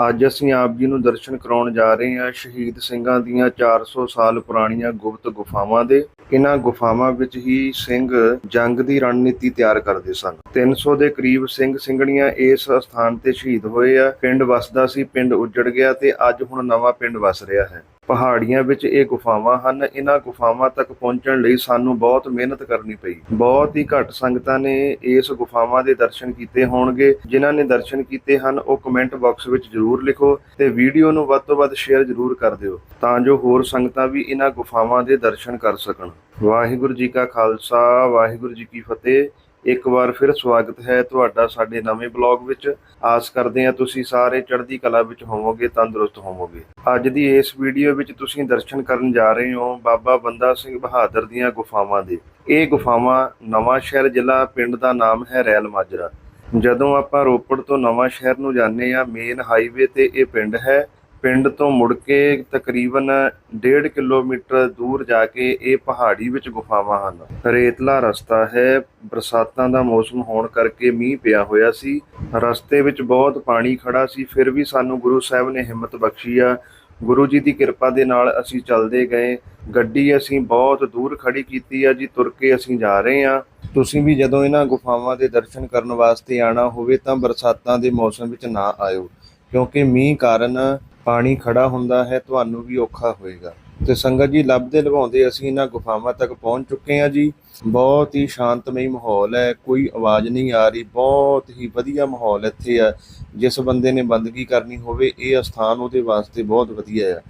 ਅੱਜ ਅਸੀਂ ਆਪ ਜੀ ਨੂੰ ਦਰਸ਼ਨ ਕਰਾਉਣ ਜਾ ਰਹੇ ਹਾਂ ਸ਼ਹੀਦ ਸਿੰਘਾਂ ਦੀਆਂ 400 ਸਾਲ ਪੁਰਾਣੀਆਂ ਗੁਪਤ ਗੁਫਾਵਾਂ ਦੇ। ਇਹਨਾਂ ਗੁਫਾਵਾਂ ਵਿੱਚ ਹੀ ਸਿੰਘ ਜੰਗ ਦੀ ਰਣਨੀਤੀ ਤਿਆਰ ਕਰਦੇ ਸਨ। 300 ਦੇ ਕਰੀਬ ਸਿੰਘ ਸਿੰਘਣੀਆਂ ਇਸ ਸਥਾਨ ਤੇ ਸ਼ਹੀਦ ਹੋਏ ਆ। ਪਿੰਡ ਵਸਦਾ ਸੀ, ਪਿੰਡ ਉੱਜੜ ਗਿਆ ਤੇ ਅੱਜ ਹੁਣ ਨਵਾਂ ਪਿੰਡ ਵਸ ਰਿਹਾ ਹੈ। ਪਹਾੜੀਆਂ ਵਿੱਚ ਇਹ ਗੁਫਾਵਾਂ ਹਨ, ਇਹਨਾਂ ਗੁਫਾਵਾਂ ਤੱਕ ਪਹੁੰਚਣ ਲਈ ਸਾਨੂੰ ਬਹੁਤ ਮਿਹਨਤ ਕਰਨੀ ਪਈ। ਬਹੁਤ ਹੀ ਘੱਟ ਸੰਗਤਾਂ ਨੇ ਇਸ ਗੁਫਾਵਾਂ ਦੇ ਦਰਸ਼ਨ ਕੀਤੇ ਹੋਣਗੇ। ਜਿਨ੍ਹਾਂ ਨੇ ਦਰਸ਼ਨ ਕੀਤੇ ਹਨ, ਉਹ ਕਮੈਂਟ ਬਾਕਸ ਵਿੱਚ ਜਰੂਰ ਲਿਖੋ ਤੇ ਵੀਡੀਓ ਨੂੰ ਵੱਧ ਤੋਂ ਵੱਧ ਸ਼ੇਅਰ ਜਰੂਰ ਕਰ ਦਿਓ, ਤਾਂ ਜੋ ਹੋਰ ਸੰਗਤਾਂ ਵੀ ਇਹਨਾਂ ਗੁਫਾਵਾਂ ਦੇ ਦਰਸ਼ਨ ਕਰ ਸਕਣ। ਵਾਹਿਗੁਰੂ ਜੀ ਕਾ ਖਾਲਸਾ, ਵਾਹਿਗੁਰੂ ਜੀ ਕੀ ਫਤਿਹ। ਇੱਕ ਵਾਰ ਫਿਰ ਸਵਾਗਤ ਹੈ ਤੁਹਾਡਾ ਸਾਡੇ ਨਵੇਂ ਬਲੌਗ ਵਿੱਚ। ਆਸ ਕਰਦੇ ਹਾਂ ਤੁਸੀਂ ਸਾਰੇ ਚੜ੍ਹਦੀ ਕਲਾ ਵਿੱਚ ਹੋਵੋਗੇ, ਤੰਦਰੁਸਤ ਹੋਵੋਗੇ। ਅੱਜ ਦੀ ਇਸ ਵੀਡੀਓ ਵਿੱਚ ਤੁਸੀਂ ਦਰਸ਼ਨ ਕਰਨ ਜਾ ਰਹੇ ਹੋ ਬਾਬਾ ਬੰਦਾ ਸਿੰਘ ਬਹਾਦਰ ਦੀਆਂ ਗੁਫਾਵਾਂ ਦੇ। ਇਹ ਗੁਫਾਵਾਂ ਨਵਾਂ ਸ਼ਹਿਰ ਜ਼ਿਲ੍ਹਾ ਪਿੰਡ ਦਾ ਨਾਮ ਹੈ ਰੈਲ ਮਾਜਰਾ। ਜਦੋਂ ਆਪਾਂ ਰੋਪੜ ਤੋਂ ਨਵਾਂ ਸ਼ਹਿਰ ਨੂੰ ਜਾਂਦੇ ਆ ਮੇਨ ਹਾਈਵੇ ਤੇ ਇਹ ਪਿੰਡ ਹੈ। ਪਿੰਡ ਤੋਂ ਮੁੜ ਕੇ ਤਕਰੀਬਨ 1.5 ਕਿਲੋਮੀਟਰ ਦੂਰ ਜਾ ਕੇ ਇਹ ਪਹਾੜੀ ਵਿੱਚ ਗੁਫਾਵਾਂ ਹਨ। ਰੇਤਲਾ ਰਸਤਾ ਹੈ, ਬਰਸਾਤਾਂ ਦਾ ਮੌਸਮ ਹੋਣ ਕਰਕੇ ਮੀਂਹ ਪਿਆ ਹੋਇਆ ਸੀ। ਰਸਤੇ ਵਿੱਚ ਬਹੁਤ ਪਾਣੀ ਖੜਾ ਸੀ, ਫਿਰ ਵੀ ਸਾਨੂੰ ਗੁਰੂ ਸਾਹਿਬ ਨੇ ਹਿੰਮਤ ਬਖਸ਼ੀ ਆ। ਗੁਰੂ ਜੀ ਦੀ ਕਿਰਪਾ ਦੇ ਨਾਲ ਅਸੀਂ ਚੱਲਦੇ ਗਏ। ਗੱਡੀ ਅਸੀਂ ਬਹੁਤ ਦੂਰ ਖੜੀ ਕੀਤੀ ਆ ਜੀ, ਤੁਰ ਕੇ ਅਸੀਂ ਜਾ ਰਹੇ ਆ ਤੁਸੀਂ ਵੀ ਜਦੋਂ ਇਹਨਾਂ ਗੁਫਾਵਾਂ ਦੇ ਦਰਸ਼ਨ ਕਰਨ ਵਾਸਤੇ ਆਣਾ ਹੋਵੇ ਤਾਂ ਬਰਸਾਤਾਂ ਦੇ ਮੌਸਮ ਵਿੱਚ ਨਾ ਆਇਓ, ਕਿਉਂਕਿ ਮੀਂਹ ਕਾਰਨ ਪਾਣੀ ਖੜਾ ਹੁੰਦਾ ਹੈ, ਤੁਹਾਨੂੰ ਵੀ ਔਖਾ ਹੋਏਗਾ। ਤੇ ਸੰਗਤ ਜੀ ਲੱਭਦੇ ਲਵਾਉਂਦੇ ਅਸੀਂ ਇਹਨਾਂ ਗੁਫਾਵਾਂ ਤੱਕ ਪਹੁੰਚ ਚੁੱਕੇ ਹਾਂ ਜੀ। ਬਹੁਤ ਹੀ ਸ਼ਾਂਤਮਈ ਮਾਹੌਲ ਹੈ, ਕੋਈ ਆਵਾਜ਼ ਨਹੀਂ ਆ ਰਹੀ, ਬਹੁਤ ਹੀ ਵਧੀਆ ਮਾਹੌਲ ਇੱਥੇ ਆ। ਜਿਸ ਬੰਦੇ ਨੇ ਬੰਦਗੀ ਕਰਨੀ ਹੋਵੇ, ਇਹ ਸਥਾਨ ਉਹਦੇ ਵਾਸਤੇ ਬਹੁਤ ਵਧੀਆ ਆ।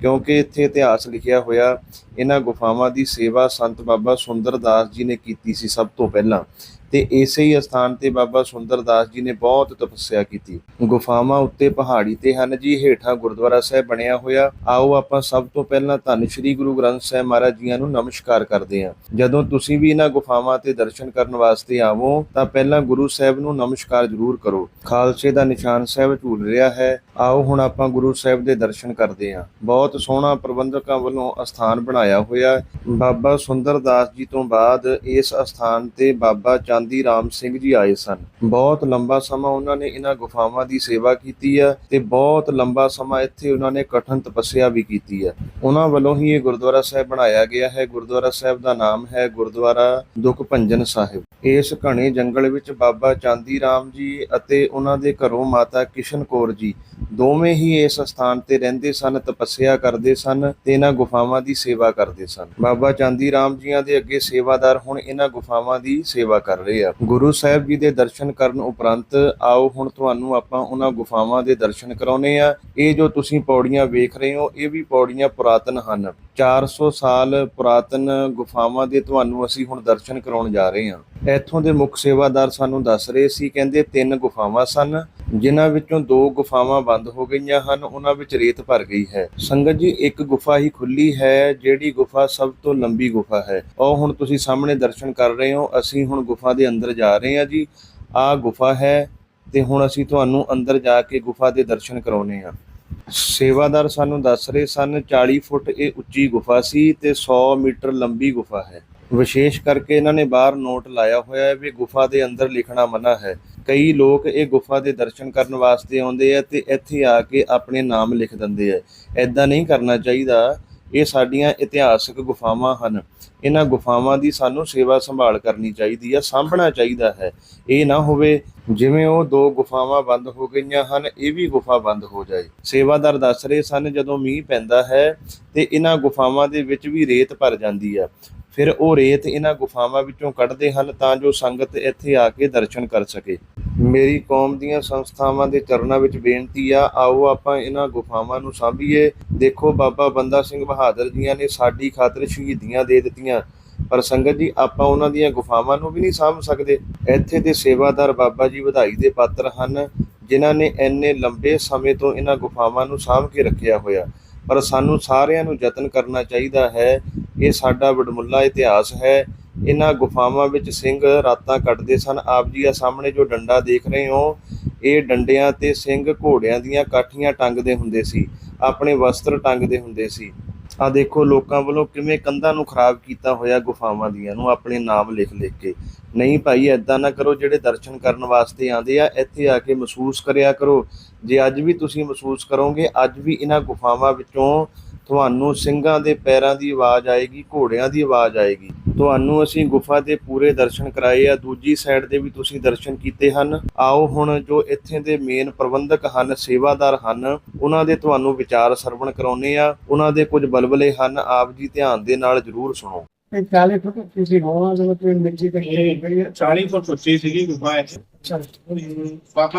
ਕਿਉਂਕਿ ਇੱਥੇ ਇਤਿਹਾਸ ਲਿਖਿਆ ਹੋਇਆ, ਇਹਨਾਂ ਗੁਫਾਵਾਂ ਦੀ ਸੇਵਾ ਸੰਤ ਬਾਬਾ ਸੁੰਦਰਦਾਸ ਜੀ ਨੇ ਕੀਤੀ ਸੀ ਸਭ ਤੋਂ ਪਹਿਲਾਂ। ਤੇ ਇਸੇ ਹੀ ਸਥਾਨ ਤੇ ਬਾਬਾ ਸੁੰਦਰਦਾਸ ਜੀ ਨੇ ਬਹੁਤ ਤਪੱਸਿਆ ਕੀਤੀ। ਗੁਫਾਵਾਂ ਉੱਤੇ ਪਹਾੜੀ ਤੇ ਹਨ ਜੀ, ਹੇਠਾਂ ਗੁਰਦੁਆਰਾ ਸਾਹਿਬ ਬਣਿਆ ਹੋਇਆ। ਆਓ ਆਪਾਂ ਸਭ ਤੋਂ ਪਹਿਲਾਂ ਧੰਨ ਸ਼੍ਰੀ ਗੁਰੂ ਗ੍ਰੰਥ ਸਾਹਿਬ ਮਹਾਰਾਜ ਜੀਆਂ ਨੂੰ ਨਮਸਕਾਰ ਕਰਦੇ ਹਾਂ। ਜਦੋਂ ਤੁਸੀਂ ਵੀ ਇਹਨਾਂ ਗੁਫਾਵਾਂ ਤੇ ਦਰਸ਼ਨ ਕਰਨ ਵਾਸਤੇ ਆਵੋ, ਤਾਂ ਪਹਿਲਾਂ ਗੁਰੂ ਸਾਹਿਬ ਨੂੰ ਨਮਸਕਾਰ ਜ਼ਰੂਰ ਕਰੋ। ਖਾਲਸੇ ਦਾ ਨਿਸ਼ਾਨ ਸਾਹਿਬ ਝੂਲ ਰਿਹਾ ਹੈ। ਆਓ ਹੁਣ ਆਪਾਂ ਗੁਰੂ ਸਾਹਿਬ ਦੇ ਦਰਸ਼ਨ ਕਰਦੇ ਹਾਂ। ਬਹੁਤ ਸੋਹਣਾ ਪ੍ਰਬੰਧਕਾਂ ਵੱਲੋਂ ਅਸਥਾਨ ਬਣਾਇਆ ਹੋਇਆ। ਹੈ। ਬਾਬਾ ਸੁੰਦਰਦਾਸ ਜੀ ਤੋਂ ਬਾਅਦ ਇਸ ਅਸਥਾਨ ਤੇ ਬਾਬਾ ਚੰਦ ਰਾਮ ਸਿੰਘ ਜੀ ਆਏ ਸਨ। ਬਹੁਤ ਲੰਬਾ ਸਮਾਂ ਉਹਨਾਂ ਨੇ ਇਹਨਾਂ ਗੁਫਾਵਾਂ ਦੀ ਸੇਵਾ ਕੀਤੀ ਹੈ ਤੇ ਬਹੁਤ ਲੰਬਾ ਸਮਾਂ ਇੱਥੇ ਉਹਨਾਂ ਨੇ ਕਠਨ ਤਪੱਸਿਆ ਵੀ ਕੀਤੀ ਹੈ। ਉਹਨਾਂ ਵੱਲੋਂ ਹੀ ਇਹ ਗੁਰਦੁਆਰਾ ਸਾਹਿਬ ਬਣਾਇਆ ਗਿਆ ਹੈ। ਗੁਰਦੁਆਰਾ ਸਾਹਿਬ ਦਾ ਨਾਮ ਹੈ ਗੁਰਦੁਆਰਾ ਦੁਖ ਭੰਜਨ ਸਾਹਿਬ। ਇਸ ਘਣੇ ਜੰਗਲ ਵਿੱਚ ਬਾਬਾ ਚਾਂਦੀ ਰਾਮ ਜੀ ਅਤੇ ਉਹਨਾਂ ਦੇ ਘਰੋਂ ਮਾਤਾ ਕਿਸ਼ਨ ਕੌਰ ਜੀ ਦੋਵੇਂ ਹੀ ਇਸ ਸਥਾਨ ਤੇ ਰਹਿੰਦੇ ਸਨ, ਤਪੱਸਿਆ ਕਰਦੇ ਸਨ ਤੇ ਇਹਨਾਂ ਗੁਫਾਵਾਂ ਦੀ ਸੇਵਾ ਕਰਦੇ ਸਨ। ਬਾਬਾ ਚਾਂਦੀ ਰਾਮ ਜੀਆਂ ਦੇ ਅੱਗੇ ਸੇਵਾਦਾਰ ਹੁਣ ਇਹਨਾਂ ਗੁਫਾਵਾਂ ਦੀ ਸੇਵਾ ਕਰ ਰਹੇ ਆ। ਗੁਰੂ ਸਾਹਿਬ ਜੀ ਦੇ ਦਰਸ਼ਨ ਕਰਨ ਉਪਰੰਤ ਆਓ, ਹੁਣ ਤੁਹਾਨੂੰ ਆਪਾਂ ਉਹਨਾਂ ਗੁਫਾਵਾਂ ਦੇ ਦਰਸ਼ਨ ਕਰਾਉਨੇ ਆ ਇਹ ਜੋ ਤੁਸੀਂ ਪੌੜੀਆਂ ਵੇਖ ਰਹੇ ਹੋ, ਇਹ ਵੀ ਪੌੜੀਆਂ ਪੁਰਾਤਨ ਹਨ। 400 ਸਾਲ ਪੁਰਾਤਨ ਗੁਫਾਵਾਂ ਦੇ ਤੁਹਾਨੂੰ ਅਸੀਂ ਹੁਣ ਦਰਸ਼ਨ ਕਰਾਉਣ ਜਾ ਰਹੇ ਹਾਂ। ਇੱਥੋਂ ਦੇ ਮੁੱਖ ਸੇਵਾਦਾਰ ਸਾਨੂੰ ਦੱਸ ਰਹੇ ਸੀ, ਕਹਿੰਦੇ ਤਿੰਨ ਗੁਫਾਵਾਂ ਸਨ, ਜਿਨ੍ਹਾਂ ਵਿੱਚੋਂ ਦੋ ਗੁਫਾਵਾਂ ਬੰਦ ਹੋ ਗਈਆਂ ਹਨ, ਉਹਨਾਂ ਵਿੱਚ ਰੇਤ ਭਰ ਗਈ ਹੈ। ਸੰਗਤ ਜੀ, ਇੱਕ ਗੁਫਾ ਹੀ ਖੁੱਲੀ ਹੈ, ਜਿਹੜੀ ਗੁਫਾ ਸਭ ਤੋਂ ਲੰਬੀ ਗੁਫਾ ਹੈ। ਉਹ ਹੁਣ ਤੁਸੀਂ ਸਾਹਮਣੇ ਦਰਸ਼ਨ ਕਰ ਰਹੇ ਹੋ, ਅਸੀਂ ਹੁਣ ਗੁਫਾ ਦੇ ਅੰਦਰ ਜਾ ਰਹੇ ਹਾਂ ਜੀ। ਆਹ ਗੁਫਾ ਹੈ ਤੇ ਹੁਣ ਅਸੀਂ ਤੁਹਾਨੂੰ ਅੰਦਰ ਜਾ ਕੇ ਗੁਫਾ ਦੇ ਦਰਸ਼ਨ ਕਰਾਉਨੇ ਹਾਂ। ਸੇਵਾਦਾਰ ਸਾਨੂੰ ਦੱਸ ਰਹੇ ਸਨ 40 ਫੁੱਟ ਇਹ ਉੱਚੀ ਗੁਫਾ ਸੀ ਤੇ 100 ਮੀਟਰ ਲੰਬੀ ਗੁਫਾ ਹੈ। ਵਿਸ਼ੇਸ਼ ਕਰਕੇ ਇਹਨਾਂ ਨੇ ਬਾਹਰ ਨੋਟ ਲਾਇਆ ਹੋਇਆ ਹੈ ਵੀ ਗੁਫਾ ਦੇ ਅੰਦਰ ਲਿਖਣਾ ਮਨਾ ਹੈ। ਕਈ ਲੋਕ ਇਹ ਗੁਫਾ ਦੇ ਦਰਸ਼ਨ ਕਰਨ ਵਾਸਤੇ ਆਉਂਦੇ ਆ ਤੇ ਇੱਥੇ ਆ ਕੇ ਆਪਣੇ ਨਾਮ ਲਿਖ ਦਿੰਦੇ ਆ। ਐਦਾਂ ਨਹੀਂ ਕਰਨਾ ਚਾਹੀਦਾ ਇਹ ਸਾਡੀਆਂ ਇਤਿਹਾਸਕ ਗੁਫਾਵਾਂ ਹਨ। ਇਹਨਾਂ ਗੁਫਾਵਾਂ ਦੀ ਸਾਨੂੰ ਸੇਵਾ ਸੰਭਾਲ ਕਰਨੀ ਚਾਹੀਦੀ ਹੈ ਸਾਂਭਣਾ ਚਾਹੀਦਾ ਹੈ। ਇਹ ਨਾ ਹੋਵੇ ਜਿਵੇਂ ਉਹ ਦੋ ਗੁਫਾਵਾਂ ਬੰਦ ਹੋ ਗਈਆਂ ਹਨ, ਇਹ ਵੀ ਗੁਫਾ ਬੰਦ ਹੋ ਜਾਏ। ਸੇਵਾਦਾਰ ਦੱਸ ਰਹੇ ਸਨ, ਜਦੋਂ ਮੀਂਹ ਪੈਂਦਾ ਹੈ ਤੇ ਇਹਨਾਂ ਗੁਫਾਵਾਂ ਦੇ ਵਿੱਚ ਵੀ ਰੇਤ ਭਰ ਜਾਂਦੀ ਆ। ਫਿਰ ਉਹ ਰੇਤ ਇਹਨਾਂ ਗੁਫਾਵਾਂ ਵਿੱਚੋਂ ਕੱਢਦੇ ਹਨ ਤਾਂ ਜੋ ਸੰਗਤ ਇੱਥੇ ਆ ਕੇ ਦਰਸ਼ਨ ਕਰ ਸਕੇ। ਮੇਰੀ ਕੌਮ ਦੀਆਂ ਸੰਸਥਾਵਾਂ ਦੇ ਚਰਨਾਂ ਵਿੱਚ ਬੇਨਤੀ ਆ, ਆਓ ਆਪਾਂ ਇਹਨਾਂ ਗੁਫਾਵਾਂ ਨੂੰ ਸਾਂਭੀਏ। ਦੇਖੋ ਬਾਬਾ ਬੰਦਾ ਸਿੰਘ ਬਹਾਦਰ ਜੀਆਂ ਨੇ ਸਾਡੀ ਖਾਤਰ ਸ਼ਹੀਦੀਆਂ ਦੇ ਦਿੱਤੀਆਂ। ਪਰ ਸੰਗਤ ਜੀ, ਆਪਾਂ ਉਹਨਾਂ ਦੀਆਂ ਗੁਫਾਵਾਂ ਨੂੰ ਵੀ ਨਹੀਂ ਸਾਂਭ ਸਕਦੇ। ਇੱਥੇ ਦੇ ਸੇਵਾਦਾਰ ਬਾਬਾ ਜੀ ਵਧਾਈ ਦੇ ਪਾਤਰ ਹਨ, ਜਿਨ੍ਹਾਂ ਨੇ ਇੰਨੇ ਲੰਬੇ ਸਮੇਂ ਤੋਂ ਇਹਨਾਂ ਗੁਫਾਵਾਂ ਨੂੰ ਸਾਂਭ ਕੇ ਰੱਖਿਆ ਹੋਇਆ। ਪਰ ਸਾਨੂੰ ਸਾਰਿਆਂ ਨੂੰ ਯਤਨ ਕਰਨਾ ਚਾਹੀਦਾ ਹੈ। ਇਹ ਸਾਡਾ ਵਡਮੁੱਲਾ ਇਤਿਹਾਸ ਹੈ। ਇਹਨਾਂ ਗੁਫਾਵਾਂ ਵਿੱਚ ਸਿੰਘ ਰਾਤਾਂ ਕੱਟਦੇ ਸਨ। ਆਪ ਜੀ ਆ ਸਾਹਮਣੇ ਜੋ ਡੰਡਾ ਦੇਖ ਰਹੇ ਹੋ, ਇਹ ਡੰਡਿਆਂ ਤੇ ਸਿੰਘ ਘੋੜਿਆਂ ਦੀਆਂ ਕਾਠੀਆਂ ਟੰਗਦੇ ਹੁੰਦੇ ਸੀ, ਆਪਣੇ ਵਸਤਰ ਟੰਗਦੇ ਹੁੰਦੇ ਸੀ। ਆ ਦੇਖੋ, ਲੋਕਾਂ ਵੱਲੋਂ ਕਿਵੇਂ ਕੰਧਾਂ ਨੂੰ ਖਰਾਬ ਕੀਤਾ ਹੋਇਆ ਗੁਫਾਵਾਂ ਦੀਆਂ ਨੂੰ ਆਪਣੇ ਨਾਮ ਲਿਖ ਲਿਖ ਕੇ। ਨਹੀਂ ਭਾਈ ਐਦਾਂ ਨਾ ਕਰੋ, ਜਿਹੜੇ ਦਰਸ਼ਨ ਕਰਨ ਵਾਸਤੇ ਆਂਦੇ ਆ, ਇੱਥੇ ਆ ਕੇ ਮਹਿਸੂਸ ਕਰਿਆ ਕਰੋ। ਜੇ ਅੱਜ ਵੀ ਤੁਸੀਂ ਮਹਿਸੂਸ ਕਰੋਗੇ, ਅੱਜ ਵੀ ਇਹਨਾਂ ਗੁਫਾਵਾਂ ਵਿੱਚੋਂ ਤੁਹਾਨੂੰ ਸਿੰਘਾਂ ਦੇ ਪੈਰਾਂ ਦੀ ਆਵਾਜ਼ ਆਏਗੀ, ਘੋੜਿਆਂ ਦੀ ਆਵਾਜ਼ ਆਏਗੀ। ਤੁਹਾਨੂੰ ਅਸੀਂ ਗੁਫਾ ਦੇ ਪੂਰੇ ਦਰਸ਼ਨ ਕਰਾਏ ਆ। ਦੂਜੀ ਸਾਈਡ ਦੇ ਵੀ ਤੁਸੀਂ ਦਰਸ਼ਨ ਕੀਤੇ ਹਨ। ਆਓ ਹੁਣ ਜੋ ਇੱਥੇ ਦੇ ਮੇਨ ਪ੍ਰਬੰਧਕ ਹਨ ਸੇਵਾਦਾਰ ਹਨ ਉਹਨਾਂ ਦੇ ਤੁਹਾਨੂੰ ਵਿਚਾਰ ਸਰਵਣ ਕਰਾਉਨੇ ਆ। ਉਹਨਾਂ ਦੇ ਕੁਝ ਬਲਬਲੇ ਹਨ ਆਪ ਜੀ ਧਿਆਨ ਦੇ ਨਾਲ ਜ਼ਰੂਰ ਸੁਣੋ। ਇਹ 40 ਸੀ ਹੋਣਾ ਜਦੋਂ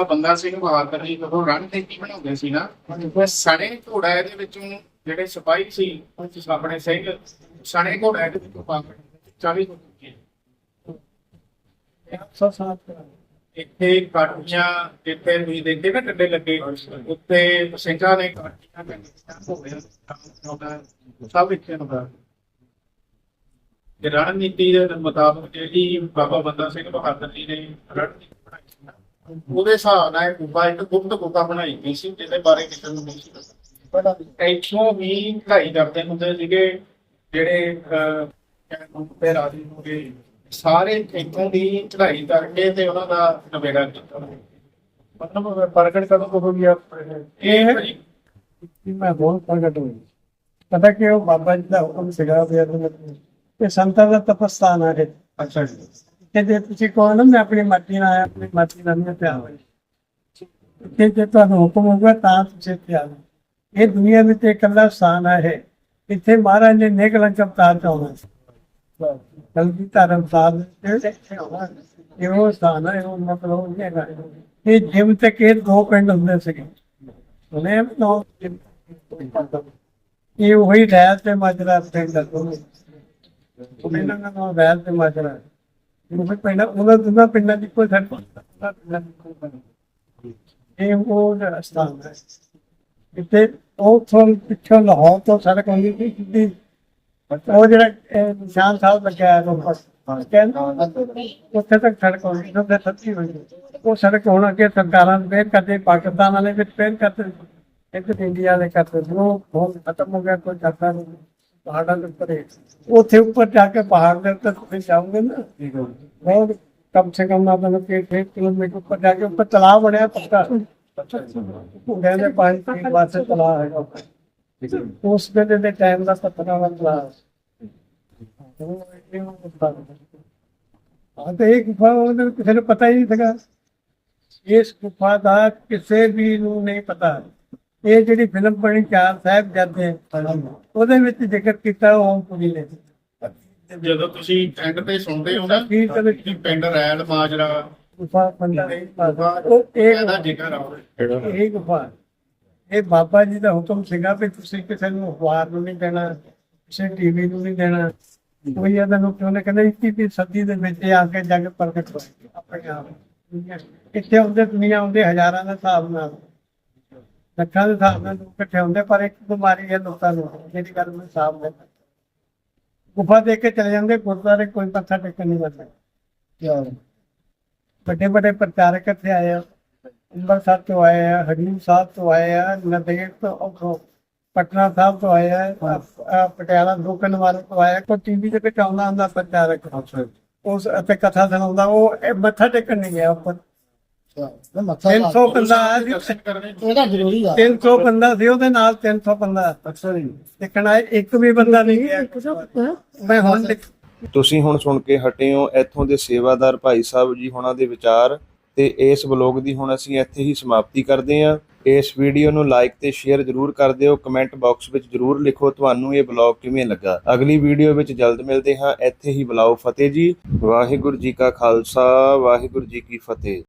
ਬੰਦਾ ਸਿੰਘ ਬਣਾਉਂਦੇ ਸੀ ਨਾ ਘੋੜਾ ਜਿਹੜੇ ਸਿਪਾਹੀ ਸੀ ਆਪਣੇ ਸਿੰਘ ਸਣੇ ਘੋੜਾ ਦੇ ਵਿੱਚੋਂ ਪਾਕੜ ਇੱਥੇ ਕਾਟੀਆਂ ਜਿੱਥੇ ਤੁਸੀਂ ਦੇਖਦੇ ਨਾ ਟੱਡੇ ਲੱਗੇ ਉੱਤੇ ਸਿੰਘਾਂ ਨੇ ਕਾਟੀਆਂ ਤੇ ਸਭ ਇੱਥੇ ਹੁੰਦਾ ਤੇ ਰਣਨੀਤੀ ਦੇ ਮੁਤਾਬਕ ਜਿਹੜੀ ਬਾਬਾ ਬੰਦਾ ਸਿੰਘ ਬਹਾਦਰ ਜੀ ਨੇ ਰਣਨੀਤੀ ਬਣਾਈ ਉਹਦੇ ਹਿਸਾਬ ਨਾਲ ਗੁਫਾ ਇੱਕ ਗੁਪਤ ਗੁਫਾ ਬਣਾਈ ਗਈ ਸੀ, ਜਿਹਦੇ ਬਾਰੇ ਕਿਸੇ ਨੂੰ ਨਹੀਂ ਸੀ ਪਤਾ। ਇੱਥੋਂ ਵੀ ਢਾਈ ਕਰਦੇ ਹੁੰਦੇ ਸੀਗੇ, ਜਿਹੜੇ ਤੇ ਰਾਜੀ ਸਾਰੇ ਇੱਥੋਂ ਦੀ ਚੜ੍ਹਾਈ ਕਰਕੇ ਤੇ ਉਹਨਾਂ ਦਾ ਨਵੇੜਾ ਕੀਤਾ। ਮਤਲਬ ਪ੍ਰਗਟ ਕਦੋਂ ਕਦੋਂ ਵੀ ਆ ਇਹ ਕਿ ਮੈਂ ਬਹੁਤ ਪ੍ਰਗਟ ਹੋਈ ਪਤਾ ਕਿ ਉਹ ਬਾਬਾ ਜੀ ਦਾ ਹੁਕਮ ਸੀਗਾ ਵੀ ਇਹ ਸੰਤਾਂ ਦਾ ਤਪਸਥਾਨ ਹੈ ਅੱਛਾ ਜੀ। ਕਿ ਜੇ ਤੁਸੀਂ ਕਹੋ ਨਾ ਮੈਂ ਆਪਣੀ ਮਰਜ਼ੀ ਨਾਲ ਆਇਆ ਆਪਣੀ ਮਰਜ਼ੀ ਨਾਲ ਨਹੀਂ ਪਿਆ ਹੋਇਆ। ਕਿ ਜੇ ਤੁਹਾਨੂੰ ਹੁਕਮ ਹੋਊਗਾ ਤਾਂ ਤੁਸੀਂ ਪਿਆ ਇਹ ਦੁਨੀਆ ਵਿੱਚ ਇਕੱਲਾ ਸਥਾਨ ਹੈ ਇੱਥੇ ਮਹਾਰਾਜ ਨੇ ਨੇਕ ਲੰਕ ਅਵਤਾਰ ਚ ਆਉਣਾ ਸੀ ਕਲਗੀ ਸਥਾਨ ਹੈ ਉਹ ਮਤਲਬ ਹੈਗਾ ਇਹ ਜਿਮ ਤੇ ਕੇ ਦੋ ਪਿੰਡ ਹੁੰਦੇ ਸੀਗੇ ਉਹਨੇ ਨੋ ਇਹ ਉਹੀ ਰਹਿਤ ਤੇ ਮਾਜਰਾ ਪਿੰਡ ਉਹ ਪਿੰਡਾਂ ਦਾ ਨਾਮ ਰਹਿਤ ਤੇ ਮਾਜਰਾ ਉਹ ਪਿੰਡ ਉਹਨਾਂ ਦੋਨਾਂ ਪਿੰਡਾਂ ਦੀ ਕੋਈ ਸੜਕ ਨਹੀਂ। ਇਹ ਉਹ ਸਥਾਨ ਹੈ ਇੱਥੇ ਉਹ ਤੋਂ ਪਿੱਛੋਂ ਲਾਹੌਰ ਤੋਂ ਸੜਕ ਆਉਂਦੀ ਸੀ, ਸਿੱਧੀ ਉਹ ਜਿਹੜਾ ਨਿਸ਼ਾਨ ਸਾਹਿਬ ਲੱਗਿਆ ਉਹ ਕਹਿੰਦਾ ਉੱਥੇ ਤੱਕ ਸੜਕ ਆਉਂਦੀ ਸੀ ਉੱਥੇ ਸੱਚੀ ਹੋਈ। ਉਹ ਸੜਕ ਹੁਣ ਅੱਗੇ ਸਰਕਾਰਾਂ ਨੇ ਫੇਰ ਕਰਦੇ ਪਾਕਿਸਤਾਨ ਵਾਲੇ ਵਿੱਚ ਫੇਰ ਕਰਦੇ ਇੱਕ ਇੰਡੀਆ ਵਾਲੇ ਕਰਦੇ ਉਹ ਬਹੁਤ ਖਤਮ ਹੋ ਗਿਆ ਕੋਈ ਕਰਦਾ ਨਹੀਂ। ਪਹਾੜਾਂ ਦੇ ਉੱਪਰ। ਉੱਥੇ ਉੱਪਰ ਜਾ ਕੇ ਪਹਾੜ ਦੇ ਉੱਤੇ ਤੁਸੀਂ ਜਾਓਗੇ ਨਾ। ਬਹੁਤ ਕਮ ਸੇ ਕਮ ਨਾ ਬਣ ਕੇ 6 ਕਿਲੋਮੀਟਰ ਉੱਪਰ ਜਾ ਕੇ ਉੱਪਰ ਤਲਾਬ ਬਣਿਆ ਪੱਕਾ। ਘੋੜਿਆਂ ਦੇ ਪਾਣੀ ਪੀਣ ਵਾਸਤੇ ਤਲਾਬ ਹੈਗਾ। ਉੱਪਰ। ਉਸ ਵੇਲੇ ਦੇ ਟਾਈਮ ਦਾ ਪੱਥਰਾਂ ਦਾ ਤਲਾਬ ਹਾਂ ਤੇ ਇਹ ਗੁਫਾ ਵਿੱਚ ਕਿਸੇ ਨੂੰ ਪਤਾ ਹੀ ਨਹੀਂ ਸੀਗਾ। ਇਸ ਗੁਫਾ ਦਾ ਕਿਸੇ ਵੀ ਨੂੰ ਨਹੀਂ ਪਤਾ। ਇਹ ਜਿਹੜੀ ਫਿਲਮ ਬਣੀ ਚਾਰ ਸਾਹਿਬ ਜਾਂਦੇ ਉਹਦੇ ਵਿੱਚ ਜ਼ਿਕਰ ਕੀਤਾ ਉਹ ਪੁਰੀ ਨੇ। ਜਦੋਂ ਤੁਸੀਂ ਐਂਡ ਤੇ ਸੁਣਦੇ ਹੋ ਨਾ ਕੀ ਪਿੰਡ ਰੈਲ ਮਾਜਰਾ ਗੁਫਾ ਗੁਫਾ ਉਹ ਇਹ ਇਹਦਾ ਜ਼ਿਕਰ ਆਉਂਦਾ ਇਹ ਗੁਫਾ। ਇਹ ਬਾਬਾ ਜੀ ਦਾ ਹੁਕਮ ਸੀਗਾ ਵੀ ਤੁਸੀਂ ਕਿਸੇ ਨੂੰ ਅਖਬਾਰ ਨੂੰ ਨਹੀਂ ਦੇਣਾ ਕਿਸੇ ਟੀਵੀ ਨੂੰ ਨਹੀਂ ਦੇਣਾ। ਕੋਈ ਇਹਦਾ ਨੂੰ ਕਿਉਂ ਕਹਿੰਦਾ 21ਵੀਂ ਸਦੀ ਦੇ ਵਿੱਚ ਇਹ ਆ ਕੇ ਜਗ ਪ੍ਰਗਟ ਹੋਏਗੀ ਆਪਣੇ ਆਪ। ਇੱਥੇ ਆਉਂਦੇ ਦੁਨੀਆ ਆਉਂਦੇ ਹਜ਼ਾਰਾਂ ਦੇ ਹਿਸਾਬ ਨਾਲ। ਲੱਖਾਂ ਦੇ ਹਿਸਾਬ ਨਾਲ ਲੋਕ ਇਕੱਠੇ ਹੁੰਦੇ ਪਰ ਇੱਕ ਬਿਮਾਰੀ ਹੈ ਲੋਕਾਂ ਨੂੰ ਜਿਹੜੀ ਗੱਲ ਮੈਂ ਸਾਹਬ ਨੇ ਗੁਫਾ ਦੇਖ ਕੇ ਚਲੇ ਜਾਂਦੇ ਗੁਰਦੁਆਰੇ ਕੋਈ ਮੱਥਾ ਟੇਕਣ ਨਹੀਂ ਜਾਂਦਾ। ਵੱਡੇ ਵੱਡੇ ਪ੍ਰਚਾਰਕ ਇੱਥੇ ਆਏ ਆ। ਅੰਮ੍ਰਿਤਸਰ ਤੋਂ ਆਏ ਆ ਹਜੂਰ ਸਾਹਿਬ ਤੋਂ ਆਏ ਆ ਨੰਦੇੜ ਤੋਂ ਉੱਥੋਂ ਪਟਨਾ ਸਾਹਿਬ ਤੋਂ ਆਏ ਆ ਪਟਿਆਲਾ ਦੁਕਨ ਵਾਲੇ ਤੋਂ ਆਇਆ ਕੋਈ ਟੀਵੀ ਤੇ ਵਿੱਚ ਆਉਂਦਾ ਹੁੰਦਾ ਪ੍ਰਚਾਰਕ ਉਸ ਅਤੇ ਕਥਾ ਸੁਣਾਉਂਦਾ ਉਹ ਇਹ ਮੱਥਾ ਟੇਕਣ ਨਹੀਂ ਗਿਆ ਉੱਪਰ। 300 ਬੰਦਾ ਇਹਦਾ ਜ਼ਰੂਰੀ ਆ। 300 ਬੰਦਾ ਸੀ ਉਹਦੇ ਨਾਲ 300 ਬੰਦਾ ਅਕਸਰ ਹੀ ਦੇਖਣ ਆਏ ਇੱਕ ਵੀ ਬੰਦਾ ਨਹੀਂ ਗਿਆ। ਮੈਂ ਹੁਣ ਤੁਸੀਂ ਹੁਣ ਸੁਣ ਕੇ ਹਟੇ ਹੋ ਇੱਥੋਂ ਦੇ ਸੇਵਾਦਾਰ ਭਾਈ ਸਾਹਿਬ ਜੀ ਹੁਣਾਂ ਦੇ ਵਿਚਾਰ। ਤੇ ਇਸ ਬਲੌਗ ਦੀ ਹੁਣ ਅਸੀਂ ਇੱਥੇ ਹੀ ਸਮਾਪਤੀ ਕਰਦੇ ਹਾਂ। ਇਸ ਵੀਡੀਓ ਨੂੰ ਲਾਈਕ ਤੇ ਸ਼ੇਅਰ ਜਰੂਰ ਕਰ ਦਿਓ। ਕਮੈਂਟ ਬਾਕਸ ਵਿੱਚ ਜਰੂਰ ਲਿਖੋ ਤੁਹਾਨੂੰ ਇਹ ਬਲੌਗ ਕਿਵੇਂ ਲੱਗਾ। ਅਗਲੀ ਵੀਡੀਓ ਵਿੱਚ ਜਲਦ ਮਿਲਦੇ ਹਾਂ। ਇੱਥੇ ਹੀ ਬੁਲਾਓ ਫਤਿਹ ਜੀ। ਵਾਹਿਗੁਰੂ ਜੀ ਕਾ ਖਾਲਸਾ, ਵਾਹਿਗੁਰੂ ਜੀ ਕੀ ਫਤਿਹ।